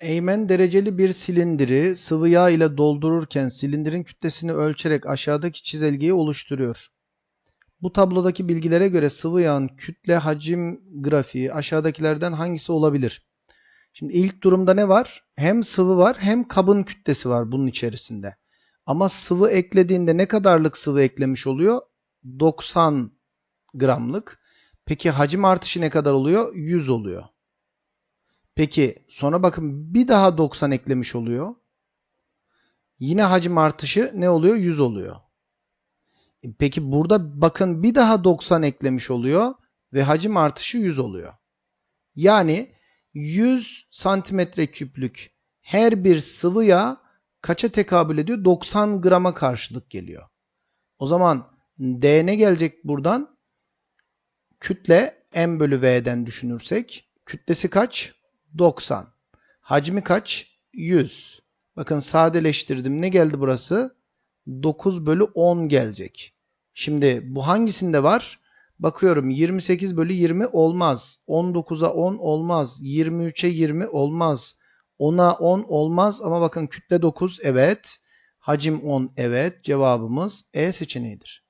Eğmen dereceli bir silindiri sıvı yağ ile doldururken silindirin kütlesini ölçerek aşağıdaki çizelgeyi oluşturuyor. Bu tablodaki bilgilere göre sıvı yağın kütle hacim grafiği aşağıdakilerden hangisi olabilir? Şimdi ilk durumda ne var? Hem sıvı var hem kabın kütlesi var bunun içerisinde. Ama sıvı eklediğinde ne kadarlık sıvı eklemiş oluyor? 90 gramlık. Peki hacim artışı ne kadar oluyor? 100 oluyor. Peki sonra bakın bir daha 90 eklemiş oluyor. Yine hacim artışı ne oluyor? 100 oluyor. E, Peki burada bakın bir daha 90 eklemiş oluyor ve hacim artışı 100 oluyor. Yani 100 santimetre küplük her bir sıvı yağ kaça tekabül ediyor? 90 grama karşılık geliyor. O zaman D ne gelecek buradan? Kütle M bölü V'den düşünürsek kütlesi kaç? 90. Hacmi kaç? 100. Bakın sadeleştirdim. Ne geldi burası? 9 bölü 10 gelecek. Şimdi bu hangisinde var? Bakıyorum 28 bölü 20 olmaz. 19'a 10 olmaz. 23'e 20 olmaz. 10'a 10 olmaz ama bakın kütle 9 evet. Hacim 10 evet. Cevabımız E seçeneğidir.